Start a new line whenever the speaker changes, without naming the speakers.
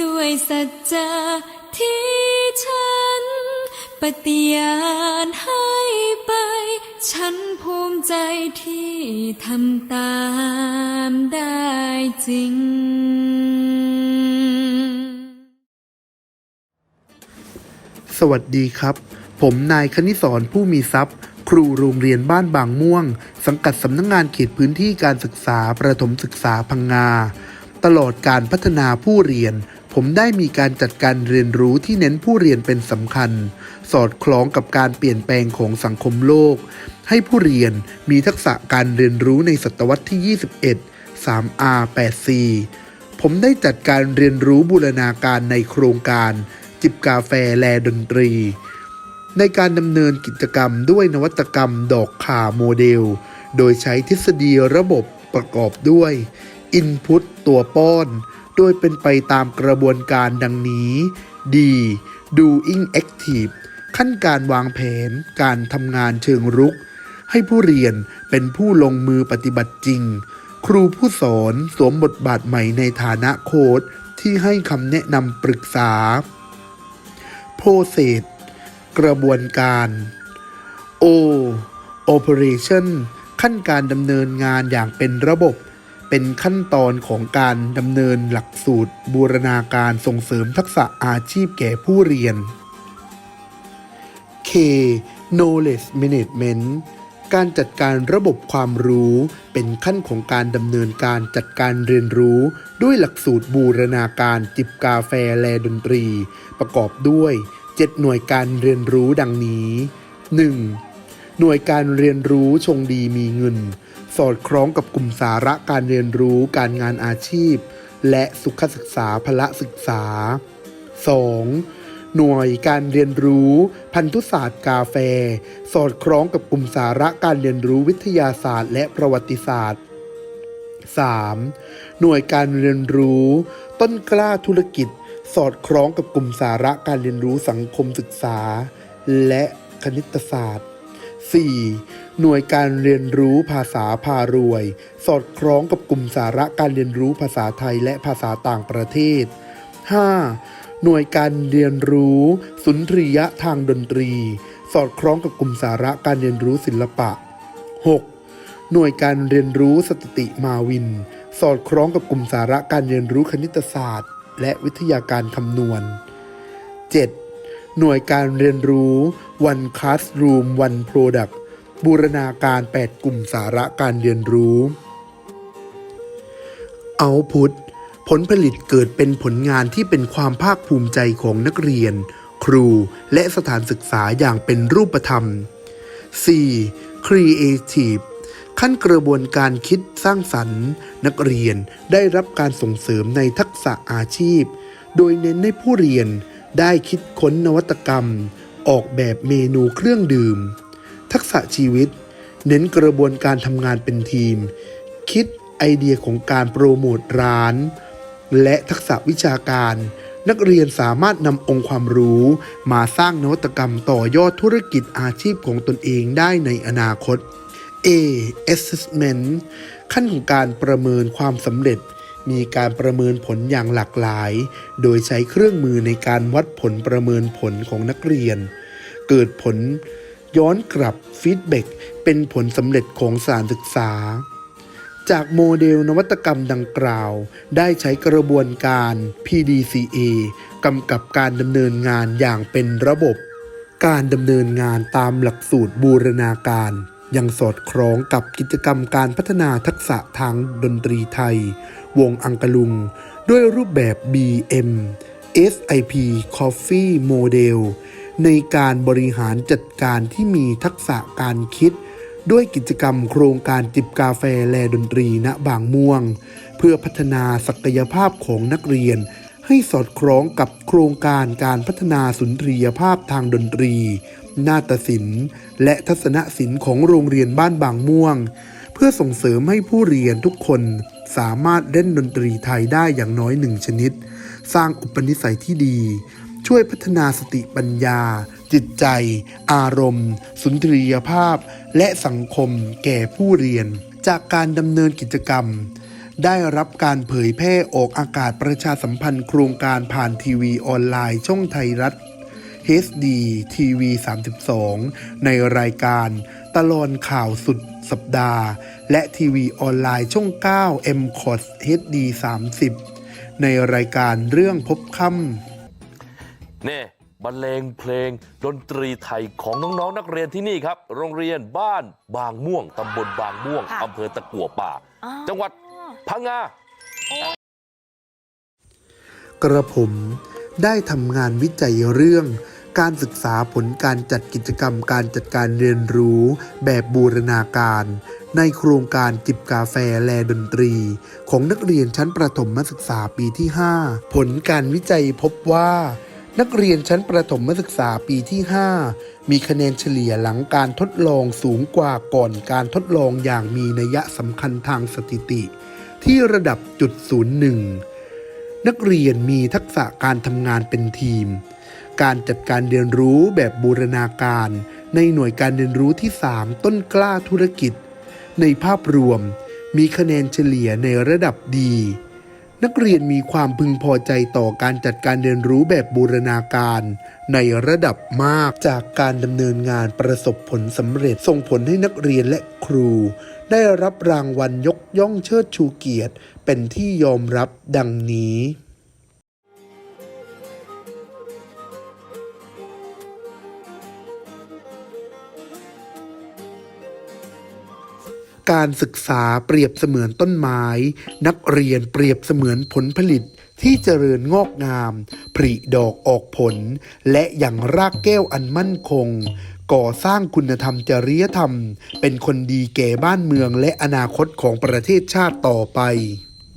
ด้วยสัจจะที่ฉัน ปฏิญาณให้ไป ฉันภูมิใจที่ทำตามได้จริง
สวัสดีครับ ผมนายคณิศรผู้มีทรัพย์ ครูโรงเรียนบ้านบางม่วง สังกัดสำนักงงานเขตพื้นที่การศึกษาประถมศึกษาพังงา ตลอดการพัฒนาผู้เรียน ผมได้มีการจัดการเรียนรู้ที่เน้นผู้เรียนเป็นสำคัญ สอดคล้องกับการเปลี่ยนแปลงของสังคมโลก ให้ผู้เรียนมีทักษะการเรียนรู้ในศตวรรษที่ 21 3R 8C ผมได้จัดการเรียนรู้บูรณาการในโครงการ จิบกาแฟแลดนตรี ในการดำเนินกิจกรรมด้วยนวัตกรรมดอกข่าโมเดล โดยใช้ทฤษฎีระบบประกอบด้วย Input ตัวป้อน โดยเป็นไปตามกระบวนการดังนี้ D Doing Active ขั้นการวางแผนการทำงานเชิงรุก ให้ผู้เรียนเป็นผู้ลงมือปฏิบัติจริง ครูผู้สอนสวมบทบาทใหม่ในฐานะโค้ดที่ให้คำแนะนำปรึกษา Process กระบวนการ O Operation ขั้นการดำเนินงานอย่างเป็นระบบ เป็นขั้นตอนของการดำเนินหลักสูตร บูรณาการส่งเสริมทักษะอาชีพแก่ผู้เรียน K knowledge management การจัดการระบบความรู้เป็นขั้นของการดำเนินการจัดการเรียนรู้ ด้วยหลักสูตรบูรณาการจิบกาแฟแลดนตรี ประกอบด้วย 7 หน่วยการเรียนรู้ดังนี้ 1. หน่วยการเรียนรู้ชงดีมีเงิน สอดคล้องกับกลุ่มสาระการเรียนรู้การงานอาชีพ และสุขศึกษาพละศึกษา 2. หน่วยการเรียนรู้พันธุศาสตร์กาแฟ สอดคล้องกับกลุ่มสาระการเรียนรู้วิทยาศาสตร์ และประวัติศาสตร์ 3. หน่วยการเรียนรู้ ต้นกล้าธุรกิจ สอดคล้องกับกลุ่มสาระการเรียนรู้สังคมศึกษา และคณิตศาสตร์ 4. หน่วยการเรียนรู้ภาษาพารวย สอดคล้องกับกลุ่มสาระการเรียนรู้ภาษาไทยและภาษาต่างประเทศ 5. หน่วยการเรียนรู้สุนทรียะทางดนตรี สอดคล้องกับกลุ่มสาระการเรียนรู้ศิลปะ 6. หน่วยการเรียนรู้สถิติมาวิน สอดคล้องกับกลุ่มสาระการเรียนรู้คณิตศาสตร์ และวิทยาการคำนวณ 7. หน่วยการเรียนรู้ One Classroom One Product บูรณาการ 8 กลุ่มสาระการเรียนรู้ Output ผลผลิตเกิดเป็นผลงานที่เป็นความภาคภูมิใจของนักเรียน ครูและสถานศึกษาอย่างเป็นรูปธรรม 4. Creative ขั้นกระบวนการคิดสร้างสรรค์ นักเรียนได้รับการส่งเสริมในทักษะอาชีพ โดยเน้นให้ผู้เรียน ได้คิดค้นนวัตกรรม ออกแบบเมนูเครื่องดื่ม ทักษะชีวิต เน้นกระบวนการทำงานเป็นทีม คิดไอเดียของการโปรโมทร้าน และทักษะวิชาการ นักเรียนสามารถนำองค์ความรู้ มาสร้างนวัตกรรมต่อยอดธุรกิจอาชีพของตนเองได้ในอนาคต A assessment ขั้นของการประเมินความสำเร็จ มีการประเมินผลอย่างหลากหลาย โดยใช้เครื่องมือในการวัดผลประเมินผลของนักเรียน เกิดผลย้อนกลับฟีดแบ็กเป็นผลสำเร็จของสารศึกษา จากโมเดลนวัตกรรมดังกล่าว ได้ใช้กระบวนการ PDCA กำกับการดำเนินงานอย่างเป็นระบบ การดำเนินงานตามหลักสูตรบูรณาการ ยังสอดคล้องกับกิจกรรมการพัฒนาทักษะทางดนตรีไทย วงอังกะลุง ด้วยรูปแบบ BM SIP Coffee Model ในการบริหารจัดการที่มีทักษะการคิด ด้วยกิจกรรมโครงการจิบกาแฟแลดนตรีณบางม่วง เพื่อพัฒนาศักยภาพของนักเรียน ให้สอดคล้องกับโครงการการพัฒนาสุนทรียภาพทางดนตรี นาฏศิลป์ และทัศนศิลป์ของโรงเรียนบ้านบางม่วง เพื่อส่งเสริมให้ผู้เรียนทุกคนสามารถเล่นดนตรีไทยได้อย่างน้อยหนึ่งชนิด สร้างอุปนิสัยที่ดี ช่วยพัฒนาสติปัญญา จิตใจ อารมณ์ สุนทรียภาพ และสังคมแก่ผู้เรียน จากการดำเนินกิจกรรม ได้รับการเผยแพร่ออกอากาศประชาสัมพันธ์โครงการผ่านทีวีออนไลน์ ช่องไทยรัฐ HD TV 32 ในรายการตลอนข่าวสุดสัปดาห์ และทีวีออนไลน์ช่อง 9 m c o s HD 30 ในรายการเรื่องพบค่ำ
นี่บรรเลงเพลงดนตรีไทยของน้องๆนักเรียนที่นี่ครับ โรงเรียนบ้านบางม่วงตำบลบางม่วง
ค่ะ
อำเภอตะกั่วป่า
อ๋อ
จังหวัด พังงา
กระผมได้ทำงานวิจัยเรื่องการศึกษาผลการจัดกิจกรรมการจัดการเรียนรู้แบบบูรณาการ ในโครงการจิบกาแฟแลดนตรี ของนักเรียนชั้นประถมศึกษาปีที่ 5 ผลการวิจัยพบว่า นักเรียนชั้นประถมศึกษาปีที่ 5 มีคะแนนเฉลี่ยหลังการทดลองสูงกว่าก่อนการทดลองอย่างมีนัยสำคัญทางสถิติ ที่ระดับจุดศูนย์หนึ่งนักเรียนมีทักษะการทำงานเป็นทีม การจัดการเรียนรู้แบบบูรณาการ ในหน่วยการเรียนรู้ที่ 3 ต้นกล้าธุรกิจ ในภาพรวม มีคะแนนเฉลี่ยในระดับดี นักเรียนมีความพึงพอใจต่อการจัดการเรียนรู้แบบบูรณาการ ในระดับมากจากการดำเนินงานประสบผลสำเร็จส่งผลให้นักเรียนและครู ได้รับรางวัลยกย่องเชิดชูเกียรติ เป็นที่ยอมรับดังนี้การศึกษาเปรียบเสมือนต้นไม้ นักเรียนเปรียบเสมือนผลผลิตที่เจริญงอกงาม ผลิดอกออกผล และอย่างรากแก้วอันมั่นคง ก่อสร้างคุณธรรมจริยธรรม เป็นคนดีแก่บ้านเมืองและอนาคตของประเทศชาติต่อไป